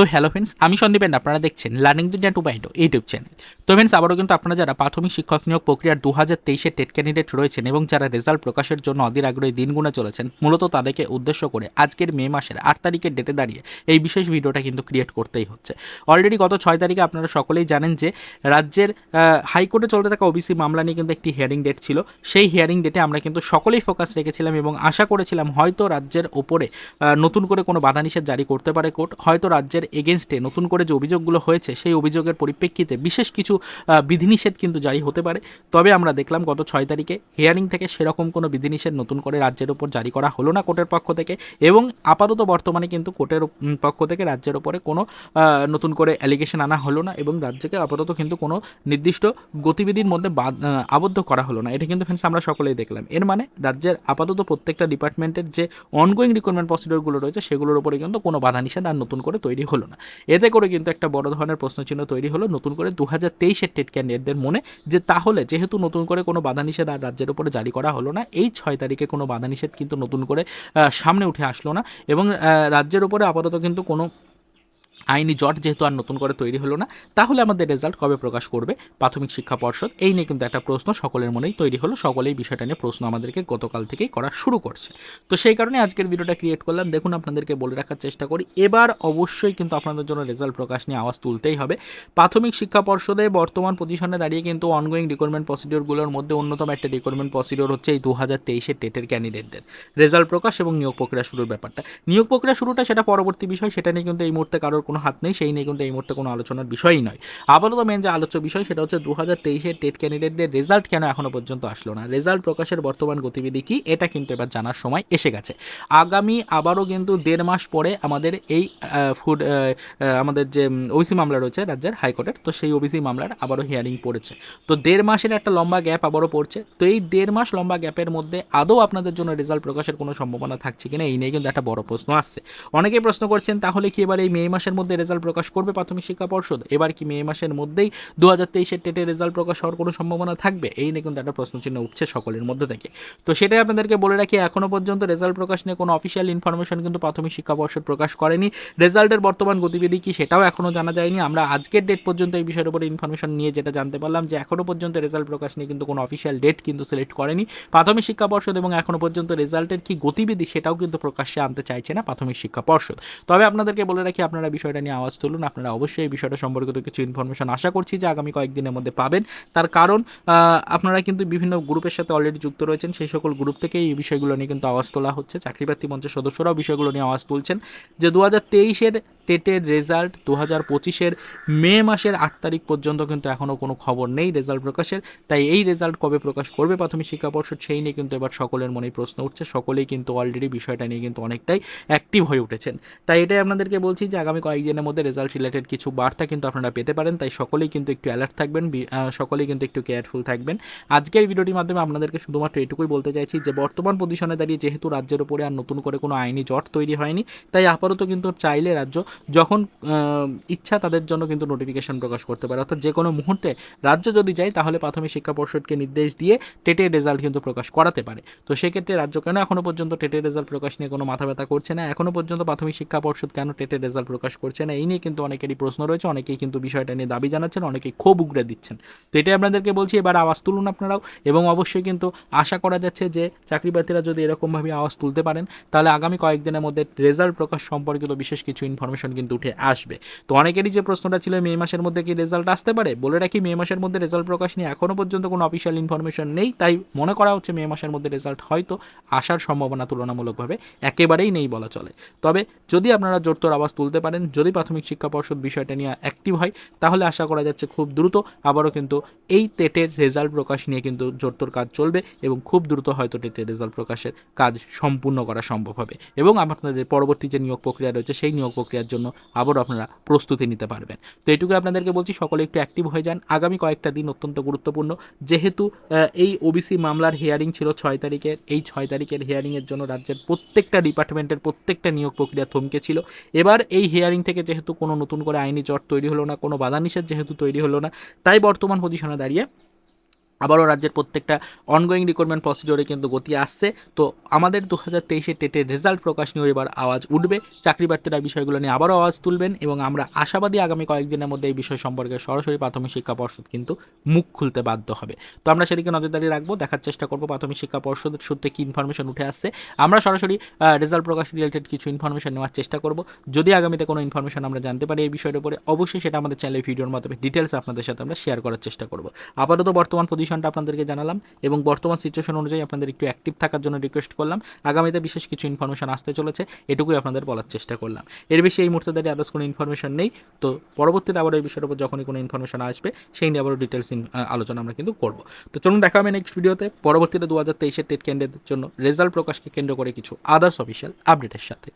তো hello friends আমি সন্দীপেন আপনারা দেখছেন learning Duniya two point YouTube channel তো ফ্রেন্ডস আবারও কিন্তু আপনারা যারা প্রাথমিক শিক্ষক নিয়োগ প্রক্রিয়ার দু হাজার তেইশের টেট ক্যান্ডিডেট রয়েছেন এবং যারা রেজাল্ট প্রকাশের জন্য অধীর আগ্রহী দিন গুণে চলেছেন, মূলত তাদেরকে উদ্দেশ্য করে আজকের মে মাসের আট তারিখের ডেটে দাঁড়িয়ে এই বিশেষ ভিডিওটা কিন্তু ক্রিয়েট করতেই হচ্ছে। অলরেডি গত ছয় তারিখে আপনারা সকলেই জানেন যে রাজ্যের হাইকোর্টে চলতে থাকা ওবিসি মামলা নিয়ে কিন্তু একটি হিয়ারিং ডেট ছিল। সেই হিয়ারিং ডেটে আমরা কিন্তু সকলেই ফোকাস রেখেছিলাম এবং আশা করেছিলাম হয়তো রাজ্যের ওপরে নতুন করে কোনো বাধা নিষেধ জারি করতে পারে কোর্ট, হয়তো রাজ্যের এগেনস্টে নতুন করে যে অভিযোগগুলো হয়েছে, সেই অভিযোগের পরিপ্রেক্ষিতে বিশেষ কিছু বিধিনিষেধ কিন্তু জারি হতে পারে। তবে আমরা দেখলাম গত ছয় তারিখে হিয়ারিং থেকে সেরকম কোনো বিধিনিষেধ নতুন করে রাজ্যের ওপর জারি করা হলো না কোর্টের পক্ষ থেকে এবং আপাতত বর্তমানে কিন্তু কোর্টের পক্ষ থেকে রাজ্যের ওপরে কোনো নতুন করে অ্যালিগেশন আনা হলো না এবং রাজ্যকে আপাতত কিন্তু কোনো নির্দিষ্ট গতিবিধির মধ্যে বাদ- আবদ্ধ করা হলো না। এটা কিন্তু ফ্রেন্ডস আমরা সকলেই দেখলাম। এর মানে রাজ্যের আপাতত প্রত্যেকটা ডিপার্টমেন্টের যে অনগোয়িং রিক্রুটমেন্ট প্রসিডিওরগুলো রয়েছে, সেগুলোর উপরে কিন্তু কোনো বাধা নিষেধ আর নতুন করে তৈরি হলো না। এতে করে কিন্তু একটা বড় ধরনের প্রশ্নচিহ্ন তৈরি হলো, নতুন করে দু হাজার তেইশের টেট ক্যান্ডিডেটদের মনে যে তাহলে যেহেতু নতুন করে কোনো বাধা নিষেধ আর রাজ্যের উপরে জারি করা হলো না, এই ছয় তারিখে কোনো বাধা নিষেধ কিন্তু নতুন করে সামনে উঠে আসলো না এবং রাজ্যের উপরে আপাতত কিন্তু কোনো আইনি জট যেহেতু আর নতুন করে তৈরি হলো না, তাহলে আমাদের রেজাল্ট কবে প্রকাশ করবে? প্রাথমিক শিক্ষা পর্ষদ, এই নিয়ে কিন্তু একটা প্রশ্ন সকলের মনেই তৈরি হলো। সকলেই বিষয়টা নিয়ে প্রশ্ন আমাদেরকে গতকাল থেকেই করা শুরু করছে। তো সেই কারণে আজকের ভিডিওটা ক্রিয়েট করলাম। দেখুন, আপনাদেরকে বলে রাখার চেষ্টা করি। এবার অবশ্যই কিন্তু আপনাদের জন্য রেজাল্ট প্রকাশ নিয়ে আওয়াজ তুলতেই হবে। প্রাথমিক শিক্ষা পর্ষদে বর্তমান পজিশনে দাঁড়িয়ে কিন্তু অনগোয়িং রিক্রুটমেন্ট প্রসিডিওরগুলোর মধ্যে অন্যতম একটা রিক্রুটমেন্ট প্রসিডিওর হচ্ছে এই দু হাজার তেইশের টেটের ক্যান্ডিডেটদের রেজাল্ট প্রকাশ এবং নিয়োগ প্রক্রিয়া শুরুর ব্যাপারটা। নিয়োগ প্রক্রিয়া শুরুটা সেটা পরবর্তী বিষয়, সেটা নিয়ে কিন্তু এই মুহূর্তে কারোর কোনো হাত নেই, সেই নিয়ে কিন্তু এই মুহূর্তে কোনো আলোচনার বিষয়ই নয়। আপাতত মেন যে আলোচ্য বিষয় সেটা হচ্ছে দু হাজার তেইশের টেট ক্যান্ডিডেটদের রেজাল্ট কেন এখনও পর্যন্ত আসলো না? রেজাল্ট প্রকাশের বর্তমান গতিবিধি কি? এটা কিন্তু এবার জানার সময় এসে গেছে। আগামী আবারও কিন্তু দেড় মাস পরে আমাদের এই ফুড আমাদের যে ওবিসি মামলা রয়েছে রাজ্যের হাইকোর্টের, তো সেই ওবিসি মামলার আবারও হিয়ারিং পড়েছে। তো দেড় মাসের একটা লম্বা গ্যাপ আবারও পড়ছে। তো এই দেড় মাস লম্বা গ্যাপের মধ্যে আদৌ আপনাদের জন্য রেজাল্ট প্রকাশের কোনো সম্ভাবনা থাকছে কিনা, এই নিয়ে কিন্তু একটা বড় প্রশ্ন আসছে। অনেকেই প্রশ্ন করছেন, তাহলে কি এবার এই মে মাসের মধ্যে রেজাল্ট প্রকাশ করবে প্রাথমিক শিক্ষা পর্ষদ। এবার কি মে মাসের মধ্যেই দু হাজার তেইশের টেটের রেজাল্ট প্রকাশ হওয়ার কোনো সম্ভাবনা থাকবে? এই নিয়ে কিন্তু একটা প্রশ্নচিহ্ন উঠছে সকলের মধ্যে থেকে। তো সেটাই আপনাদেরকে বলে রাখি এখনও পর্যন্ত রেজাল্ট প্রকাশ নিয়ে কোনো অফিসিয়াল ইনফরমেশন কিন্তু প্রাথমিক শিক্ষা পর্ষদ প্রকাশ করেনি। রেজাল্টের বর্তমান গতিবিধি কি সেটাও এখনও জানা যায়নি। আমরা আজকের ডেট পর্যন্ত এই বিষয়ের উপরে ইনফরমেশন নিয়ে যেটা জানতে পারলাম যে এখনও পর্যন্ত রেজাল্ট প্রকাশ নিয়ে কিন্তু কোনো অফিসিয়াল ডেট কিন্তু সিলেক্ট করেনি। প্রাথমিক শিক্ষা পর্ষদ এবং এখনও পর্যন্ত রেজাল্টের কি গতিবিধি সেটাও কিন্তু প্রকাশ্যে আনতে চাইছে না প্রাথমিক শিক্ষা পর্ষদ। তবে আপনাদেরকে বলে রাখি, আপনারা বিষয়টা নিয়ে আওয়াজ তুলুন। আপনারা অবশ্যই এই বিষয়টা সম্পর্কিত কিছু ইনফরমেশন আশা করছি যে আগামী কয়েকদিনের মধ্যে পাবেন। তার কারণ আপনারা কিন্তু বিভিন্ন গ্রুপের সাথে অলরেডি যুক্ত রয়েছেন। সেই সকল গ্রুপ থেকে এই বিষয়গুলো নিয়ে কিন্তু আওয়াজ তোলা হচ্ছে। চাকরি প্রার্থী মঞ্চের সদস্যরাও বিষয়গুলো নিয়ে আওয়াজ তুলছেন যে দু হাজার তেইশের টেটের রেজাল্ট দু হাজার পঁচিশের মে মাসের আট তারিখ পর্যন্ত কিন্তু এখনও কোনো খবর নেই রেজাল্ট প্রকাশের। তাই এই রেজাল্ট কবে প্রকাশ করবে প্রাথমিক শিক্ষা পর্ষদ সেই নিয়ে কিন্তু এবার সকলের মনেই প্রশ্ন উঠছে। সকলেই কিন্তু অলরেডি বিষয়টা নিয়ে কিন্তু অনেকটাই অ্যাক্টিভ হয়ে উঠেছেন। তাই এটাই আপনাদেরকে বলছি যে আগামী কয়েকদিনের মধ্যে রেজাল্ট রিলেটেড কিছু বার্তা কিন্তু আপনারা পেতে পারেন। তাই সকলেই কিন্তু একটু অ্যালার্ট থাকবেন সকলেই কিন্তু একটু কেয়ারফুল থাকবেন। আজকের ভিডিওটির মাধ্যমে আপনাদেরকে শুধুমাত্র এটুকুই বলতে চাইছি যে, বর্তমান পজিশনে দাঁড়িয়ে যেহেতু রাজ্যের উপরে আর নতুন করে কোনো আইনি জট তৈরি হয়নি, তাই আপাতত কিন্তু চাইলে রাজ্য যখন ইচ্ছা তাদের জন্য কিন্তু নোটিফিকেশন প্রকাশ করতে পারে। অর্থাৎ যে কোনো মুহূর্তে রাজ্য যদি যায়, তাহলে প্রাথমিক শিক্ষা পর্ষদকে নির্দেশ দিয়ে টেটের রেজাল্ট কিন্তু প্রকাশ করাতে পারে। তো সেক্ষেত্রে রাজ্য কেন এখনও পর্যন্ত টেটের রেজাল্ট প্রকাশ নিয়ে কোনো মাথা ব্যথা করছে না? এখনও পর্যন্ত প্রাথমিক শিক্ষা পর্ষদ কেন টেটের রেজাল্ট প্রকাশ করছে না এই নিয়ে কিন্তু অনেকেরই প্রশ্ন রয়েছে, অনেকেই কিন্তু বিষয়টা নিয়ে দাবি জানাচ্ছেন, অনেকেই ক্ষোভ উগড়ে দিচ্ছেন। তো এটাই আপনাদেরকে বলছি, এবার আওয়াজ তুলুন আপনারাও এবং অবশ্যই কিন্তু আশা করা যাচ্ছে যে চাকরি প্রার্থীরা যদি এরকমভাবে আওয়াজ তুলতে পারেন, তাহলে আগামী কয়েকদিনের মধ্যে রেজাল্ট প্রকাশ সম্পর্কিত বিশেষ কিছু ইনফরমেশন কিন্তু উঠে আসবে। তো অনেকেরই যে প্রশ্নটা ছিল, মে মাসের মধ্যে কি রেজাল্ট আসতে পারে? বলে রাখি, মে মাসের মধ্যে রেজাল্ট প্রকাশ নিয়ে এখনও পর্যন্ত কোনো অফিসিয়াল ইনফরমেশন নেই, তাই মনে করা হচ্ছে মে মাসের মধ্যে রেজাল্ট হয়তো আসার সম্ভাবনা তুলনামূলকভাবে একেবারেই নেই বলা চলে। তবে যদি আপনারা জোরতোর আওয়াজ তুলতে পারেন যদি প্রাথমিক শিক্ষা পর্ষদ বিষয়টা নিয়ে অ্যাক্টিভ হয়, তাহলে আশা করা যাচ্ছে খুব দ্রুত আবারও কিন্তু এই টেটের রেজাল্ট প্রকাশ নিয়ে কিন্তু জোরতোর কাজ চলবে এবং খুব দ্রুত হয়তো টেটের রেজাল্ট প্রকাশের কাজ সম্পূর্ণ করা সম্ভব হবে। এবং আপনাদের পরবর্তী যে নিয়োগ প্রক্রিয়া রয়েছে, সেই নিয়োগ প্রক্রিয়ার জন্য আবারও আপনারা প্রস্তুতি নিতে পারবেন। তো এটুকু আপনাদেরকে বলছি, সকলে একটু অ্যাক্টিভ হয়ে যান। আগামী কয়েকটা দিন অত্যন্ত গুরুত্বপূর্ণ। যেহেতু এই ওবিসি মামলার হিয়ারিং ছিল ছয় তারিখের, এই ছয় তারিখের হিয়ারিংয়ের জন্য রাজ্যের প্রত্যেকটা ডিপার্টমেন্টের প্রত্যেকটা নিয়োগ প্রক্রিয়া থমকে ছিল। এবার এই হিয়ারিং থেকে যেহেতু কোনো নতুন করে আইনি জট তৈরি হলো না, কোনো বাধা নিষেধ যেহেতু তৈরি হলো না, তাই বর্তমান পজিশনে দাঁড়িয়ে আবারও রাজ্যের প্রত্যেকটা অনগোয়িং রিক্রুটমেন্ট প্রসিডিওরে কিন্তু গতি আসছে। তো আমাদের দু হাজার তেইশে টেটের রেজাল্ট প্রকাশ নিয়েও এবার আওয়াজ উঠবে। চাকরি প্রার্থীরা বিষয়গুলো নিয়ে আবারও আওয়াজ তুলবেন এবং আমরা আশাবাদী আগামী কয়েকদিনের মধ্যে এই বিষয় সম্পর্কে সরাসরি প্রাথমিক শিক্ষা পর্ষদ কিন্তু মুখ খুলতে বাধ্য হবে। তো আমরা সেদিকে নজরদারি রাখব, দেখার চেষ্টা করব প্রাথমিক শিক্ষা পর্ষদের সূত্রে কী ইনফরমেশন উঠে আসছে। আমরা সরাসরি রেজাল্ট প্রকাশ রিলেটেড কিছু ইনফরমেশন নেওয়ার চেষ্টা করব। যদি আগামীতে কোনো ইনফরমেশন আমরা জানতে পারি এই বিষয়ের উপরে, অবশ্যই সেটা আমাদের চ্যানেলে ভিডিওর মাধ্যমে ডিটেলস আপনাদের সাথে আমরা শেয়ার করার চেষ্টা করব। আপাতত বর্তমান পজিশনটা আপনাদেরকে জানালাম এবং বর্তমান সিচুয়েশন অনুযায়ী আপনাদের একটু অ্যাক্টিভ থাকার জন্য রিকোয়েস্ট করলাম। আগামীতে বিশেষ কিছু ইনফরমেশন আসতে চলেছে, এটুকুই আপনাদের বলার চেষ্টা করলাম। এর বেশি এই মুহূর্তে দাঁড়িয়ে আদার্স কোনো ইনফরমেশন নেই, তো পরবর্তীতে আবার এই বিষয়ের উপর যখনই কোনো ইনফরমেশন আসবে, সেই নিয়ে আবারও ডিটেলস আলোচনা আমরা কিন্তু করব। তো চলুন দেখা হবে নেক্সট ভিডিওতে পরবর্তীতে দু হাজার তেইশের টেট কেন্দ্রের জন্য রেজাল্ট প্রকাশকে কেন্দ্র করে কিছু আদার্স অফিসিয়াল আপডেটের সাথে।